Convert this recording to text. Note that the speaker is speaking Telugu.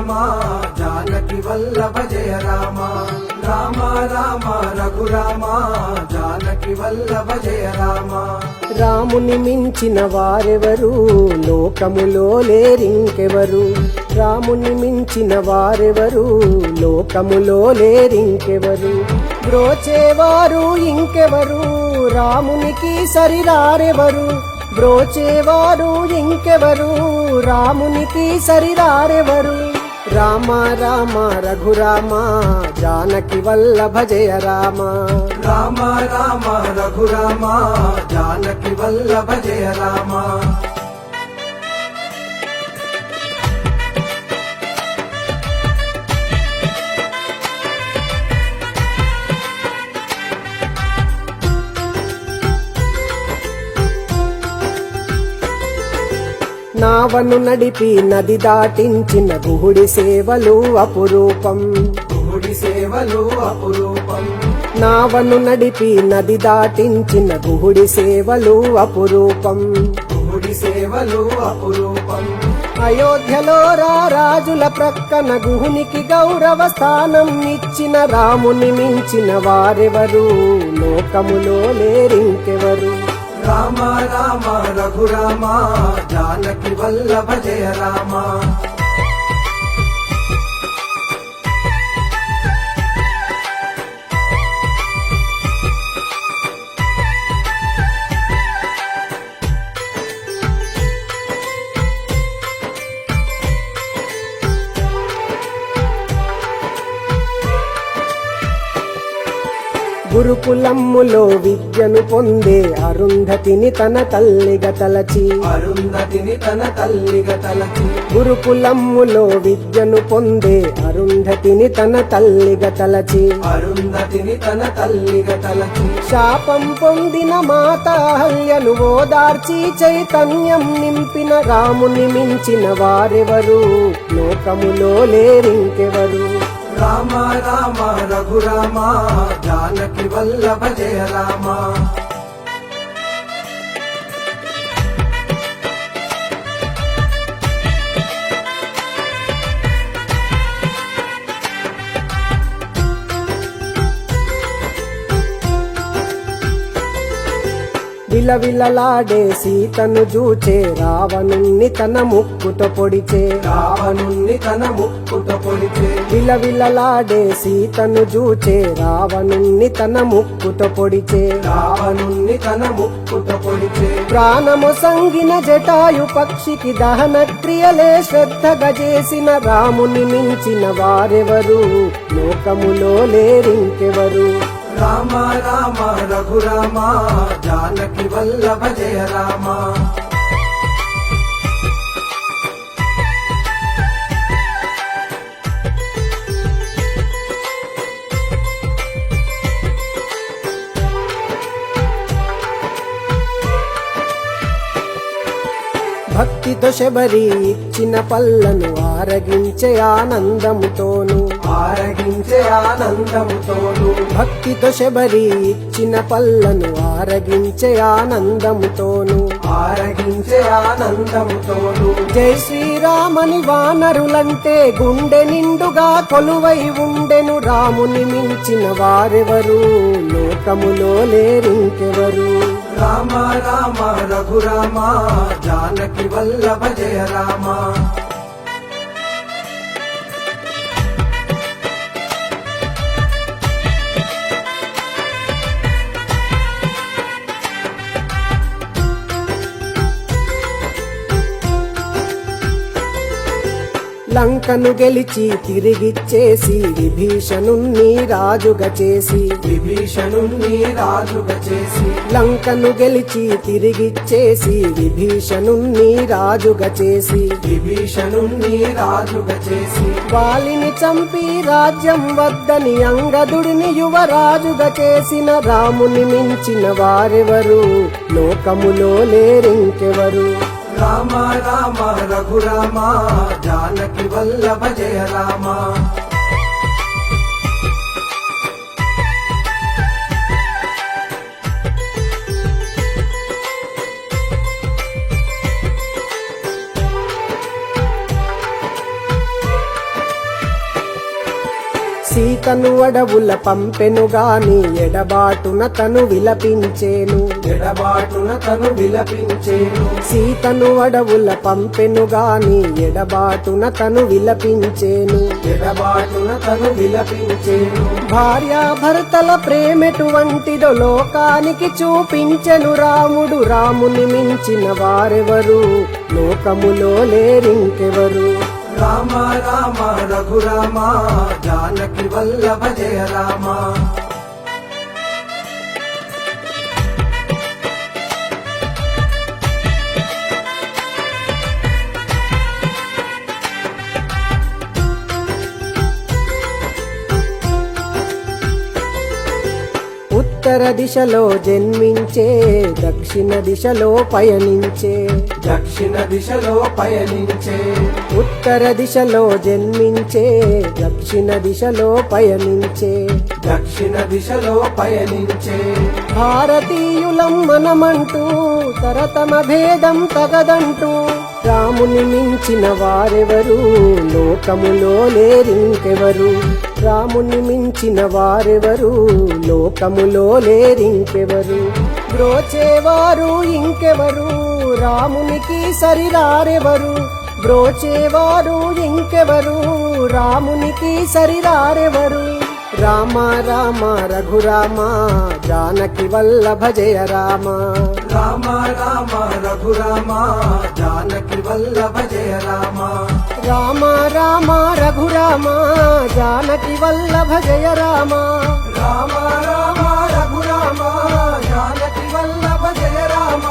రఘురామ జానకి వల్లభ జయ రామ. రామ రామ రఘురామ జానకి వల్లభ జయ రామ. రాముని మించిన వారెవరు? లోకములో లేరింకెవరు? రాముని మించిన వారెవరు? లోకములో లేరింకెవరు? బ్రోచేవారు ఇంకెవరు? రామునికి సరిరారెవరు? బ్రోచేవారు ఇంకెవరు? రామునికి సరిరారెవరు? రామ రామ రఘురామ జానకి వల్లభ జయ రామ. రామ రామ రఘురామ జానకి వల్లభ జయ రామ. నావను నడిపి నది దాటించిన గుహుడి సేవలు అపురూపం. గుడి సేవలు అపురూపం. నావను నడిపి నది దాటించిన గుహుడి సేవలు అపురూపం. గుడి సేవలు అపురూపం. అయోధ్యలో రాజుల ప్రక్కన గుహునికి గౌరవ స్థానం ఇచ్చిన రాముని మించిన వారెవరు? లోకములో లేరింకెవరు? రామ రామ రఘురామ జానకి వల్లభ జయ రామ. గురుకులమ్ములో విద్యను పొందే అరుంధతిని తన తల్లిగా తలచి. అరుంధతిని తన తల్లిగా తలచి. గురుకులమ్ములో విద్యను పొందే అరుంధతిని తన తల్లిగా తలచి. అరుంధతిని తన తల్లిగా తలచి. శాపం పొందిన మాత అహల్యను ఓదార్చి చైతన్యం నింపిన రాముని మించిన వారెవరు? లోకములో లేరింకెవరు? రామ రామ రఘురామ జానకి వల్లభ జయ రామ. విలవిలలాడే సీతను జూచే రావణుణ్ణి తన ముక్కుతో పొడిచే. రావణుణ్ణి తన ముక్కుతో పొడిచే. విలవిలలాడే సీతను జూచే రావణుణ్ణి తన ముక్కుతో పొడిచే. రావణుణ్ణి తన ముక్కుతో పొడిచే. ప్రాణము సంగిన జటాయు పక్షికి దహన క్రియలే శ్రద్ధగా చేసిన రాముని మించిన వారెవరు? లోకములో లేరింకెవరు? రామ రామ రఘురామ జానకి వల్లభ జయ రామ భక్తితో శబరి ఇచ్చిన పల్లను ఆరగించే ఆనందముతోను. ఆరగించే ఆనందముతోను. భక్తితో శబరి ఇచ్చిన పల్లను ఆరగించే ఆనందముతోను. ఆరగించే ఆనందముతోను. జై శ్రీరామని వానరులంటే గుండె నిండుగా కొలువై ఉండెను. రాముని మించిన వారెవరు? లోకములో లేరింకెవరు? రామ రామ రఘురామ జానకి వల్లభ జయ రామ లంకను గెలిచి తిరిగిచ్చేసి విభీషణుణ్ణి రాజుగా చేసి. విభీషణుణ్ణి రాజుగా చేసి. లంకను గెలిచి తిరిగిచ్చేసి విభీషణుణ్ణి రాజుగా చేసి. విభీషణుణ్ణి రాజుగా చేసి. వాలిని చంపి రాజ్యం వద్దని అంగదుడిని యువరాజుగా చేసిన రాముని మించిన వారెవరు? లోకములో లేరింకెవరు? రామ రామ రఘురామ జానకి వల్లభ జయ రామ. సీతను అడవుల పంపెను గాని ఎడబాటున తను విలపించేను. ఎడబాటున తను విలపించేను. సీతను అడవుల పంపెను గాని ఎడబాటున తను విలపించేను. ఎడబాటున తను విలపించేను. భార్యాభర్తల ప్రేమెటువంటిదో లోకానికి చూపించెను రాముడు. రాముని మించిన వారెవరు? లోకములో లేరింకెవరు? రామ రామ రఘురామ జానకి వల్లభ జయ రామ. ఉత్తర దిశలో జన్మించే దక్షిణ దిశలో పయనించే. దక్షిణ దిశలో పయనించే. ఉత్తర దిశలో జన్మించే దక్షిణ దిశలో పయనించే. దక్షిణ దిశలో పయనించే. భారతీయులం మనమంటూ తరతమ భేదం తగదంటూ రాముని మించిన వారెవరు? లోకములో లేరింకెవరు? రాముని మించిన వారెవరు? లోకములో లేరింకెవరు? బ్రోచేవారు ఇంకెవరు? రామునికి సరిరారెవరు? బ్రోచేవారు ఇంకెవరు? రామునికి సరిరారెవరు? రామ రామ రఘురామ జానకి వల్లభ జయ రామ. రామ రామ రఘురామ జానకి వల్లభ జయ రామ. రామ రామ రఘురామ జానకి వల్లభ జయ రామ. రామ రామ రఘురామ జానకి వల్లభ జయ రామ.